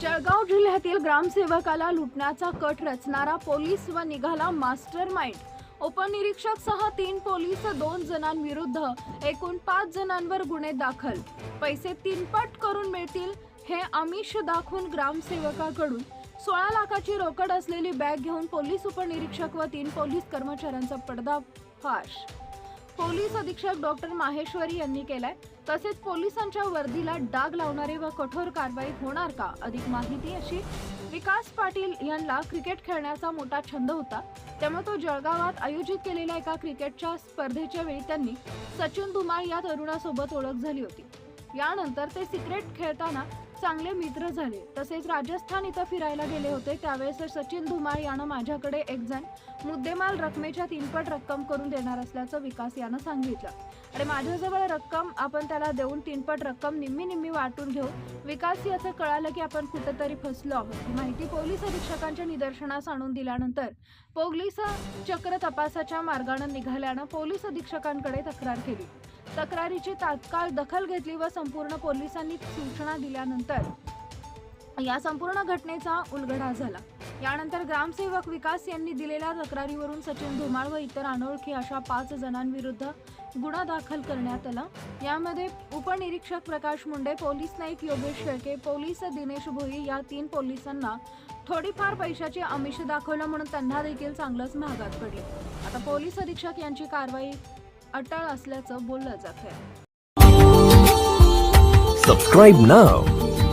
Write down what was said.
जळगाव जिल्ह्यातील ग्रामसेवकाला लुटण्याचा cut रचणारा police व निघाला मास्टर माइंड उपनिरीक्षक सह तीन पोलीस दोन जणांविरुद्ध एकूण पाच जणांवर गुन्हे दाखल. पैसे तीनपट करून मिळतील हे आमिष दाखवून ग्रामसेवकाकडून सोळा लाखाची रोकड असलेली बॅग घेऊन पोलीस उपनिरीक्षक व तीन पोलीस कर्मचाऱ्यांचा पडदाफाश पोलीस अधीक्षक डॉक्टर माहेश्वरी यांनी केलाय. तसेच पोलिसांच्या वर्दीला डाग लावणारे व कठोर कारवाई होणार का? अधिक माहिती अशी विकास पाटील यांना क्रिकेट खेळण्याचा मोठा छंद होता. त्यामुळे तो जळगावात आयोजित केलेल्या एका क्रिकेटच्या स्पर्धेच्या वेळी त्यांनी सचिन धुमाळ या तरुणासोबत ओळख झाली होती. यानंतर ते सिक्रेट खेळताना चांगले मित्र झाले. तसेच राजस्थान इथं फिरायला गेले होते. त्यावेळेस सचिन धुमाळ यानं माझ्याकडे एक जण मुद्देमाल रकमेच्या तीनपट रक्कम करून देणार असल्याचं विकास यानं सांगितलं. आणि माझ्याजवळ रक्कम आपण त्याला देऊन तीनपट रक्कम निम्मी निम्मी वाटून घेऊ विकास याचं कळालं की आपण कुठंतरी फसलो आहोत. ही माहिती पोलीस अधीक्षकांच्या निदर्शनास आणून दिल्यानंतर पोलीस चक्र तपासाच्या मार्गानं निघाल्यानं पोलीस अधीक्षकांकडे तक्रार केली. तक्रारीची तात्काळ दखल घेतली व संपूर्ण पोलिसांनी सूचना दिल्यानंतर तर. या संपूर्ण घटनेचा उलगडा झाला. यानंतर ग्रामसेवक विकास यांनी दिलेल्या तक्रारीवरून सचिन धुमाळ व इतर अनोळखी अशा पाच जणांविरुद्ध गुन्हा दाखल करण्यात आला. यामध्ये उपनिरीक्षक प्रकाश मुंडे पोलीस नाईक योगेश शेळके पोलीस दिनेश भोई या तीन पोलिसांना थोडीफार पैशाची आमिष दाखवलं म्हणून त्यांना देखील चांगलंच महागात पडले. आता पोलीस अधीक्षक यांची कारवाई अटळ असल्याचं बोललं जात आहे subscribe now